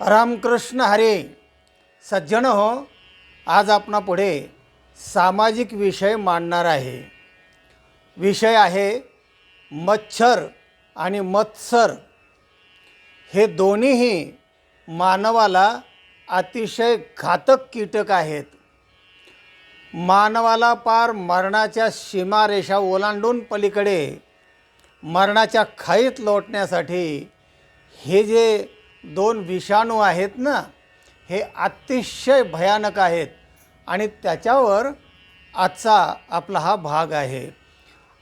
रामकृष्ण हरे सज्जन हो आज आपणापुढे सामाजिक विषय मांडणार आहे. विषय आहे मच्छर आणि मत्सर. हे दोन्हीही मानवाला अतिशय घातक कीटक आहेत. मानवाला पार मरणाच्या सीमारेषा ओलांडून पलीकडे मरणाच्या खाईत लोटण्यासाठी हे जे दोन विषाणू आहेत ना हे अतिशय भयानक आहेत. आणि त्याच्यावर आजचा आपला हा भाग आहे.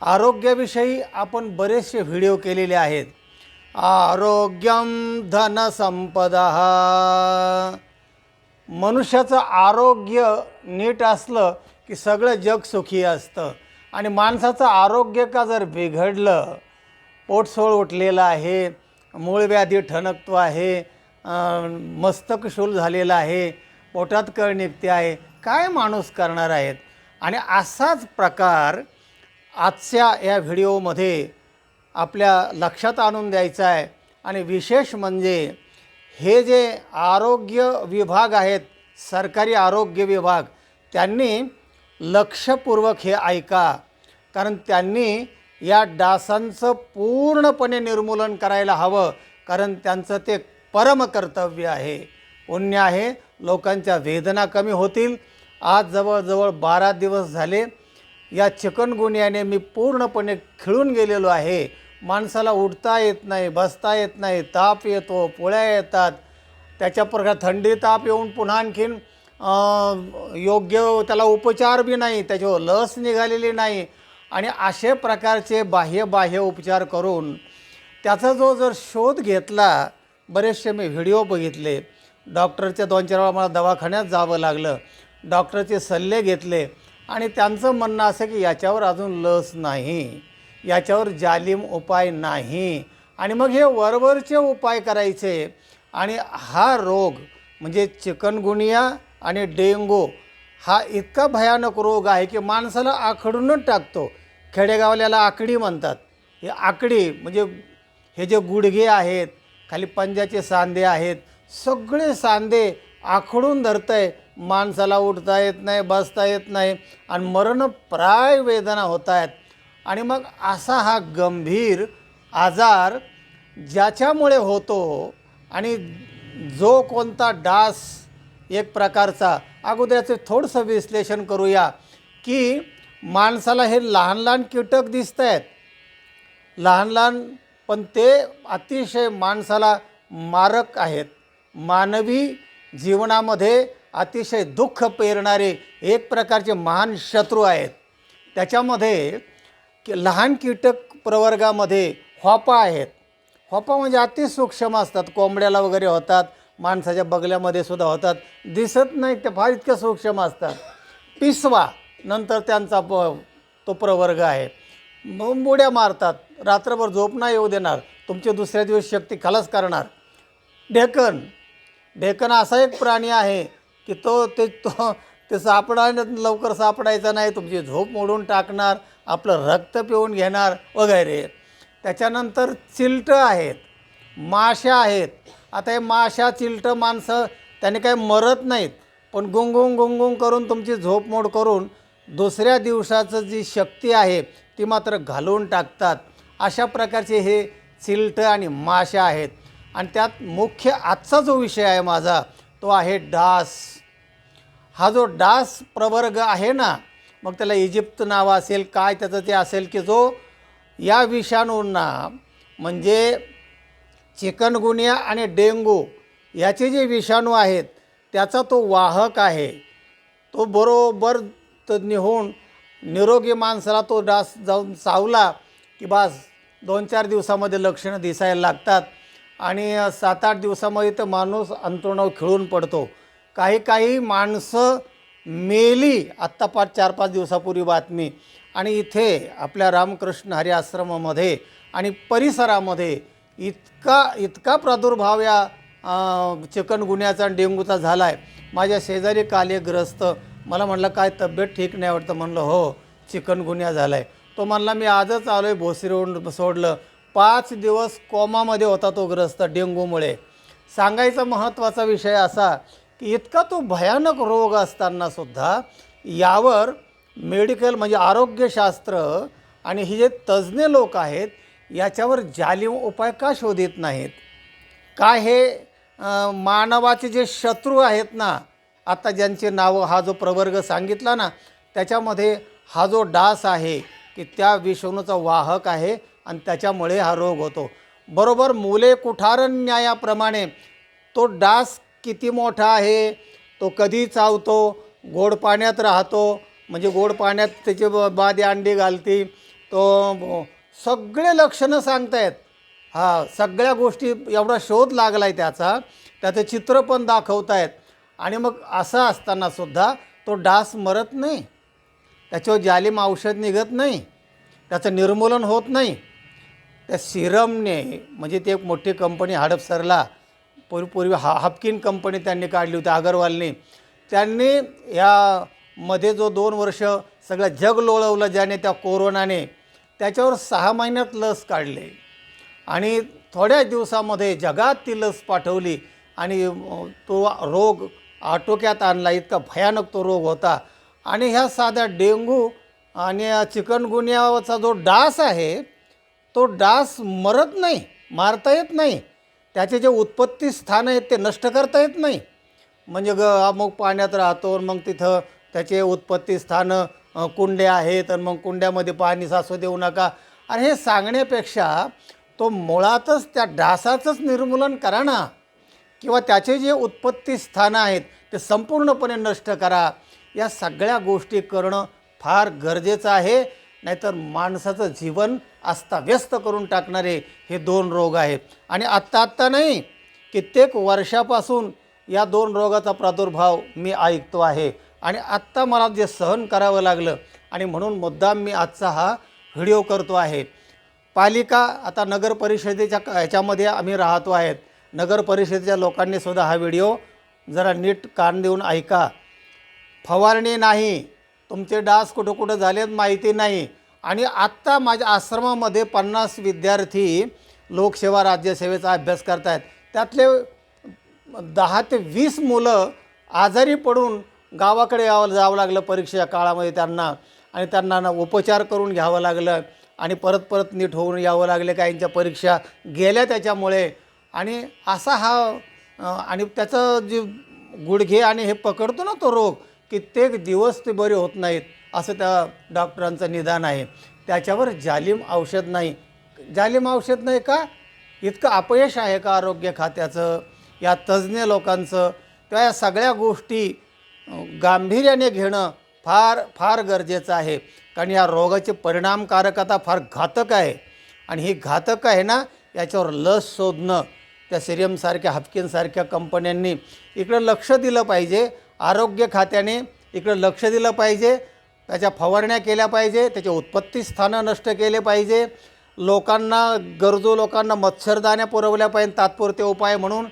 आरोग्याविषयी आपण बरेचसे व्हिडिओ केलेले आहेत. आरोग्यम धनसंपदा मनुष्याचं आरोग्य नीट असलं की सगळं जग सुखी असतं. आणि माणसाचं आरोग्य का जर बिघडलं पोटसोळ उठलेलं आहे मूळव्याधी ठणकतो आहे मस्तक शूल झालेला आहे पोटात कळ निघते आहे काय माणूस करणार आहेत? आणि असाच प्रकार आजच्या या व्हिडिओमध्ये आपल्या लक्षात आणून द्यायचा आहे. आणि विशेष म्हणजे हे जे आरोग्य विभाग आहेत सरकारी आरोग्य विभाग त्यांनी लक्षपूर्वक हे ऐका. कारण त्यांनी या डासांचं पूर्णपणे निर्मूलन करायला हवं कारण त्यांचं ते परमकर्तव्य आहे. पुण्य आहे लोकांच्या वेदना कमी होतील. आज जवळजवळ बारा दिवस झाले या चिकनगुन्ह्याने मी पूर्णपणे खिळून गेलेलो आहे. माणसाला उठता येत नाही बसता येत नाही ताप येतो पोळ्या येतात. त्याच्याप्रकार थंडी ताप येऊन पुन्हा आणखीन योग्य त्याला उपचार बी नाही त्याच्यावर लस निघालेली नाही. आणि असे प्रकारचे बाह्य बाह्य उपचार करून त्याचा जो जर शोध घेतला बरेचसे मी व्हिडिओ बघितले. डॉक्टरच्या दोन चार वेळा मला दवाखान्यात जावं लागलं. डॉक्टरचे सल्ले घेतले आणि त्यांचं म्हणणं असं की याच्यावर अजून लस नाही याच्यावर जालिम उपाय नाही. आणि मग हे वरवरचे उपाय करायचे आणि हा रोग म्हणजे चिकनगुनिया आणि डेंगू हा इतका भयानक रोग आहे की माणसाला आखडूनच टाकतो. खेडेगावल्याला आकडी म्हणतात. हे आकडी म्हणजे हे जे गुडघे आहेत खाली पंजाचे सांधे आहेत सगळे सांधे आखडून धरतं आहे माणसाला उठता येत नाही बसता येत नाही आणि मरणप्राय वेदना होत आहेत आणि मग असा हा गंभीर आजार ज्याच्यामुळे होतो आणि जो कोणता डास एक प्रकारचा अगोदरचं थोडंसं विश्लेषण करूया की माणसाला हे लहान लहान कीटक दिसत आहेत लहान लहान पण ते अतिशय माणसाला मारक आहेत. मानवी जीवनामध्ये अतिशय दुःख पेरणारे एक प्रकारचे महान शत्रू आहेत. त्याच्यामध्ये की लहान कीटक प्रवर्गामध्ये हॉपा आहेत. हॉपा म्हणजे अतिसूक्ष्म असतात कोंबड्याला वगैरे होतात माणसाच्या बगल्यामध्ये सुद्धा होतात. दिसत नाही ते फार इतक्या सूक्ष्म असतात. पिसवा नंतर त्यांचा प तो प्रवर्ग आहे. मग बुड्या मारतात. रात्रभर झोप नाही येऊ देणार. तुमची दुसऱ्या दिवशी शक्ती खलास करणार. ढेकण. ढेकण असा एक प्राणी आहे की तो ते तो ते सापडा लवकर सापडायचा नाही. तुमची झोप मोडून टाकणार. आपलं रक्त पिऊन घेणार. वगैरे. त्याच्यानंतर चिलटं आहेत. माशा आहेत. आता हे माशा चिलटं माणसं त्याने काही मरत नाहीत. पण गुंगुंग गुंगुंग करून तुमची झोप मोड करून दुसऱ्या दिवसाचं जी शक्ती आहे ती मात्र घालवून टाकतात. अशा प्रकारचे हे चिलटं आणि माशा आहेत. आणि त्यात मुख्य आजचा जो विषय आहे माझा तो आहे डास. हा जो डास प्रवर्ग आहे ना मग त्याला इजिप्त नाव असेल काय त्याचं ते असेल की जो या विषाणूंना म्हणजे चिकनगुनिया आणि डेंगू याचे जे विषाणू आहेत त्याचा तो वाहक आहे. तो बरोबर तज्ज्ञ होऊन निरोगी माणसाला तो डास जाऊन चावला की बास दोन चार दिवसामध्ये लक्षणं दिसायला लागतात. आणि सात आठ दिवसामध्ये तर माणूस अंतरुणावर खिळून पडतो. काही काही माणसं मेली आत्ता पाच चार पाच दिवसापूर्वी बातमी. आणि इथे आपल्या रामकृष्ण हरी आश्रमामध्ये आणि परिसरामध्ये इतका इतका प्रादुर्भाव या अं, चिकनगुन्ह्याचा आणि डेंगूचा झाला आहे माझ्या शेजारी कालेग्रस्त मला म्हणलं काय तब्येत ठीक नाही वाटतं? म्हणलं हो चिकनगुन्ह्या झाला आहे तो म्हणला मी आजच आलो आहे भोसरीवरून सोडलं. पाच दिवस कोमामध्ये होता तो ग्रस्त डेंगूमुळे. सांगायचा महत्त्वाचा विषय असा की इतका तो भयानक रोग असतानासुद्धा यावर मेडिकल म्हणजे आरोग्यशास्त्र आणि हे जे तज्ज्ञ लोक आहेत याच्यावर जालिम उपाय का शोधित नाहीत? काय हे मानवाचे जे शत्रू आहेत ना आता ज्यांचे नावं हा जो प्रवर्ग सांगितला ना त्याच्यामध्ये हा जो डास आहे की त्या विषाणूचा वाहक आहे आणि त्याच्यामुळे हा रोग होतो. बरोबर मुले कुठारण न्यायाप्रमाणे तो डास किती मोठा आहे तो कधी चावतो गोड पाण्यात राहतो म्हणजे गोड पाण्यात त्याचे ब- बादे अंडी घालती तो सगळे लक्षणं सांगतायत. हा सगळ्या गोष्टी एवढा शोध लागला आहे त्याचा त्याचं चित्र पण दाखवतायत. आणि मग असं असतानासुद्धा तो डास मरत नाही. त्याच्यावर जालिम औषध निघत नाही. त्याचं निर्मूलन होत नाही. त्या सिरमने म्हणजे ते एक मोठी कंपनी हडपसरला पूर्वी पूर्वी हा हापकिन कंपनी त्यांनी काढली होती अगरवालने. त्यांनी यामध्ये जो दोन वर्ष सगळं जग लोळवलं ज्याने त्या कोरोनाने त्याच्यावर सहा महिन्यात लस काढले. आणि थोड्या दिवसामध्ये जगात ती लस पाठवली आणि तो रोग आटोक्यात आणला. इतका भयानक तो रोग होता. आणि ह्या साध्या डेंगू आणि चिकनगुन्याचा जो डास आहे तो डास मरत नाही मारता येत नाही. त्याचे जे उत्पत्ती स्थान आहेत ते नष्ट करता येत नाही. म्हणजे ग अमुक पाण्यात राहतो मग तिथं त्याचे उत्पत्ती स्थानं कुंडे कुंड्या आहेत आणि मग कुंड्यामध्ये पाणी सासू देऊ नका. आणि हे सांगण्यापेक्षा तो मुळातच त्या डासाचंच निर्मूलन करा ना. किंवा त्याचे जे उत्पत्ती स्थानं आहेत ते संपूर्णपणे नष्ट करा. या सगळ्या गोष्टी करणं फार गरजेचं आहे. नाहीतर माणसाचं जीवन अस्ताव्यस्त करून टाकणारे हे दोन रोग आहेत. आणि आत्ता आत्ता नाही कित्येक वर्षापासून या दोन रोगाचा प्रादुर्भाव मी ऐकतो आहे. आणि आत्ता मला जे सहन करावं लागलं आणि म्हणून मुद्दाम मी आजचा हा व्हिडिओ करतो आहे. पालिका आता नगर परिषदेच्या क- ह्याच्यामध्ये आम्ही राहतो आहेत. नगर परिषदेच्या लोकांनी सुद्धा हा व्हिडिओ जरा नीट कान देऊन ऐका. फवारणी नाही. तुमचे डास कुठं कुठं झालेत माहिती नाही. आणि आत्ता माझ्या आश्रमामध्ये पन्नास विद्यार्थी लोकसेवा राज्यसेवेचा अभ्यास करत आहेत त्यातले दहा ते वीस मुलं आजारी पडून गावाकडे यावं जावं लागलं परीक्षेच्या काळामध्ये त्यांना. आणि त्यांना उपचार करून घ्यावं लागलं. आणि परत परत नीट होऊन यावं लागले काहींच्या परीक्षा. गेल्या त्याच्यामुळे आणि असा हा आणि त्याचं जे गुडघे आणि हे पकडतो ना तो रोग कित्येक दिवस ते बरे होत नाहीत असं त्या डॉक्टरांचं निदान आहे. त्याच्यावर जालिम औषध नाही. जालिम औषध नाही का? इतकं अपयश आहे का आरोग्य खात्याचं या तज्ज्ञ लोकांचं? त्या या सगळ्या गोष्टी गांभीर्याने घेणं फार फार गरजेचं आहे. कारण या रोगाची परिणामकारकता फार घातक आहे. आणि ही घातक आहे ना याच्यावर लस शोधणं त्या सिरियमसारख्या हाफकिनसारख्या कंपन्यांनी इकडं लक्ष दिलं पाहिजे. आरोग्य खात्याने इकडं लक्ष दिलं पाहिजे. त्याच्या फवारण्या केल्या पाहिजे. त्याचे उत्पत्ती स्थानं नष्ट केले पाहिजे. लोकांना गरजू लोकांना मच्छरदाण्या पुरवल्या पाहिजे तात्पुरते उपाय म्हणून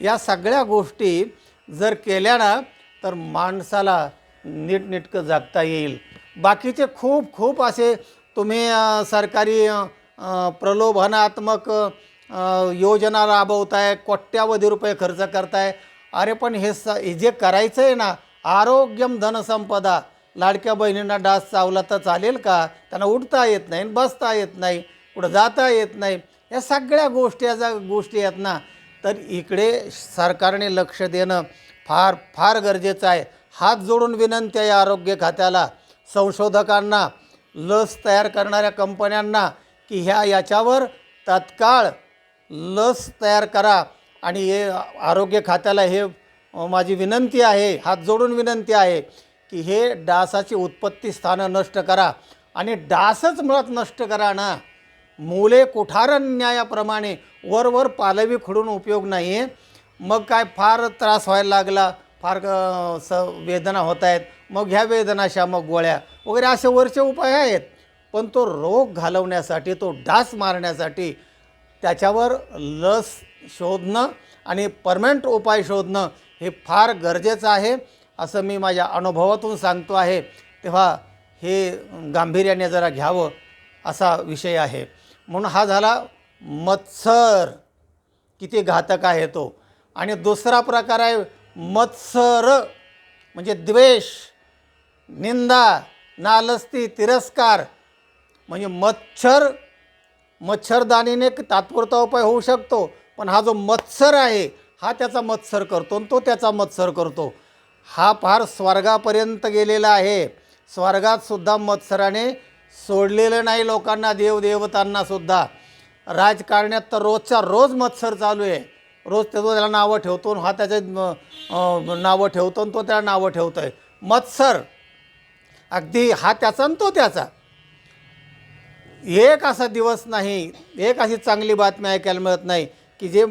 या सगळ्या गोष्टी जर केल्या ना तर माणसाला नीटनेटकं जगता येईल. बाकीचे खूप खूप असे तुम्ही सरकारी प्रलोभनात्मक योजना राबवताय कोट्यावधी रुपये खर्च करताय. अरे पण हे स हे जे करायचं आहे ना आरोग्यम धनसंपदा लाडक्या बहिणींना डास चावला तर चालेल का? त्यांना उठता येत नाही बसता येत नाही कुठं जाता येत नाही. या सगळ्या गोष्टी ज्या गोष्टी आहेत ना. तर इकडे सरकारने लक्ष देणं फार फार गरजेचं आहे. हात जोडून विनंती आहे आरोग्य खात्याला संशोधकांना लस तयार करणाऱ्या कंपन्यांना की ह्या याच्यावर तात्काळ लस तयार करा आणि हे आरोग्य खात्याला हे माझी विनंती आहे हात जोडून विनंती आहे की हे डासाची उत्पत्ती स्थानं नष्ट करा आणि डासच मुळात नष्ट करा ना. मुले कुठारण न्यायाप्रमाणे वरवर पालवी खुडून उपयोग नाही आहे मग काय फार त्रास व्हायला लागला फार स वेदना होत आहेत मग ह्या वेदनाशा मग गोळ्या वगैरे असे वरचे उपाय आहेत. पण तो रोग घालवण्यासाठी तो डास मारण्यासाठी त्याच्यावर लस शोधणं आणि परमनंट उपाय शोधणं हे फार गरजेचं आहे असं मी माझ्या अनुभवातून सांगतो आहे. तेव्हा हे गांभीर्याने जरा घ्यावं असा विषय आहे. म्हणून हा झाला मत्सर. किती घातक आहे तो. आणि दुसरा प्रकार आहे मत्सर म्हणजे द्वेष निंदा नालस्ती तिरस्कार म्हणजे मच्छर मच्छरदाणीने एक तात्पुरता उपाय होऊ शकतो पण हा जो मत्सर आहे हा त्याचा मत्सर करतो आणि तो त्याचा मत्सर करतो. हा फार स्वर्गापर्यंत गेलेला आहे. स्वर्गातसुद्धा मत्सराने सोडलेलं नाही लोकांना देवदेवतांनासुद्धा राजकारण्यात तर रोजच्या रोज मत्सर चालू आहे. रोज ते तो त्याला नावं ठेवतो आणि हा त्याचे नावं ठेवतो आणि तो त्याला नावं ठेवतो आहे मत्सर अगदी हा त्याचा आणि तो त्याचा. एक असा दिवस नाही एक अशी चांगली बातमी ऐकायला मिळत नाही की जे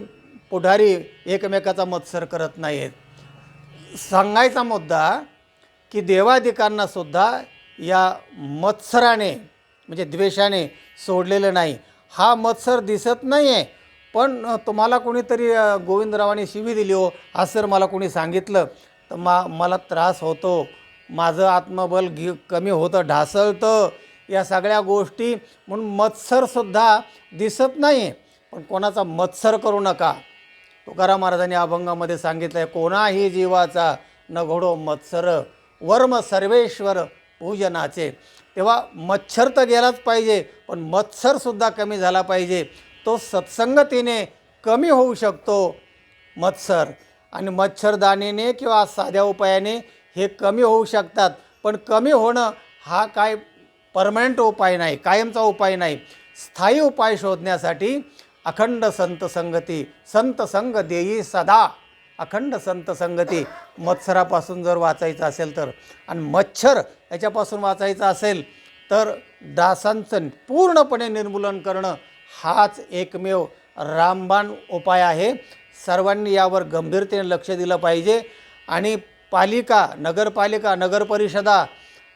पुढारी एकमेकाचा मत्सर करत नाही आहेत सांगायचा मुद्दा की देवाधिकांनासुद्धा या मत्सराने म्हणजे द्वेषाने सोडलेलं नाही. हा मत्सर दिसत नाही आहे पण तुम्हाला कोणीतरी गोविंदरावाने शिवी दिली हो असं जर मला कोणी सांगितलं तर मा मला त्रास होतो. माझं आत्मबल घे कमी होतं ढासळतं. या सगळ्या गोष्टी म्हणून मत्सरसुद्धा दिसत नाही पण कोणाचा मत्सर करू नका. तुकाराम महाराजांनी अभंगामध्ये सांगितलं आहे कोणाही जीवाचा न घडो मत्सर वर्म सर्वेश्वर पूजनाचे. तेव्हा मच्छर तर गेलाच पाहिजे पण मत्सरसुद्धा कमी झाला पाहिजे. तो सत्संगतीने कमी होऊ शकतो मत्सर. आणि मच्छरदाणीने किंवा साध्या उपायाने हे कमी होऊ शकतात. पण कमी होणं हा काय परमनंट उपाय नाही कायमचा उपाय नाही. स्थायी उपाय शोधण्यासाठी अखंड संत संगती संत संग देई सदा. अखंड संत संगती. मत्सरापासून जर वाचायचं असेल तर. आणि मच्छर याच्यापासून वाचायचं असेल तर डासांचं पूर्णपणे निर्मूलन करणं हाच एकमेव रामबाण उपाय आहे. सर्वांनी यावर गंभीरतेने लक्ष दिलं पाहिजे. आणि पालिका नगरपालिका नगरपरिषदा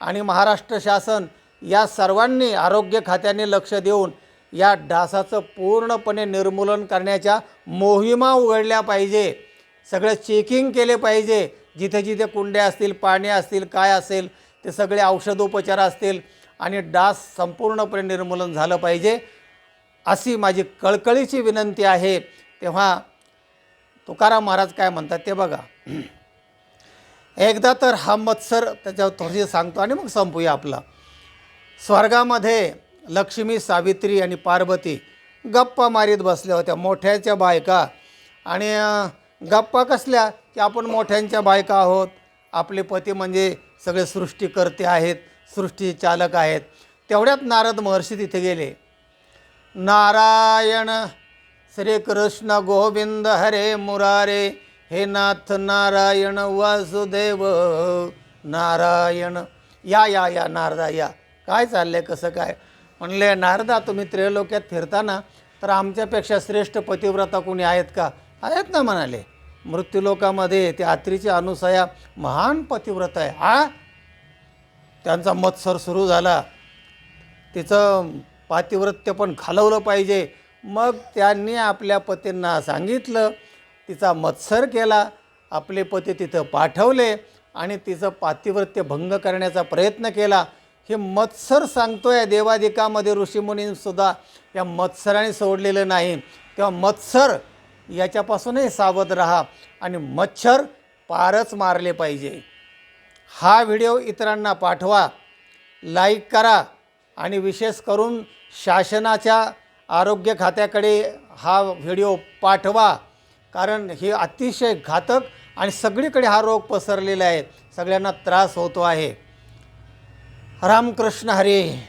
आणि महाराष्ट्र शासन या सर्वांनी आरोग्य खात्याने लक्ष देऊन या डासाचं पूर्णपणे निर्मूलन करण्याच्या मोहिमा उघडल्या पाहिजे. सगळं चेकिंग केले पाहिजे. जिथे जिथे कुंड्या असतील पाणी असतील काय असेल ते सगळे औषधोपचार असतील आणि डास संपूर्णपणे निर्मूलन झालं पाहिजे. अशी माझी कळकळीची विनंती आहे. तेव्हा तुकाराम महाराज काय म्हणतात ते बघा. एकदा तर हा मत्सर त्याच्यावर थोडीशी सांगतो आणि मग संपूया आपला. स्वर्गामध्ये लक्ष्मी सावित्री आणि पार्वती गप्पा मारीत बसल्या होत्या. मोठ्याच्या बायका. आणि गप्पा कसल्या? की आपण मोठ्यांच्या बायका आहोत. आपले पती म्हणजे सगळे सृष्टीकर्ते आहेत सृष्टी चालक आहेत. तेवढ्यात नारद महर्षी तिथे गेले. नारायण श्रीकृष्ण गोविंद हरे मुरारे हे नाथ नारायण वासुदेव नारायण. या या या नारदा या. काय चाललं आहे कसं काय? म्हणले नारदा तुम्ही त्रैलोक्यात फिरताना तर आमच्यापेक्षा श्रेष्ठ पतिव्रता कोणी आहेत का? आहेत ना म्हणाले. मृत्यूलोकामध्ये ते आत्रीची अनुसया महान पतिव्रता आहे. हा? त्यांचा मत्सर सुरू झाला. तिचं पातिव्रत्य पण घालवलं पाहिजे. मग त्यांनी आपल्या पतींना सांगितलं तिचा मत्सर केला आपले पती तिथं पाठवले आणि तिचं पातिव्रत्य भंग करण्याचा प्रयत्न केला. हे मत्सर सांगतोय देवादिकामध्ये ऋषीमुनींसुद्धा या मत्सराने सोडलेलं नाही. तेव्हा मत्सर याच्यापासूनही सावध राहा आणि मच्छर पारच मारले पाहिजे. हा व्हिडिओ इतरांना पाठवा लाईक करा आणि विशेष करून शासनाच्या आरोग्य खात्याकडे हा व्हिडिओ पाठवा. कारण हे अतिशय घातक आणि सगळीकडे हा रोग पसरलेला आहे. सगळ्यांना त्रास होतो आहे. रामकृष्ण हरी.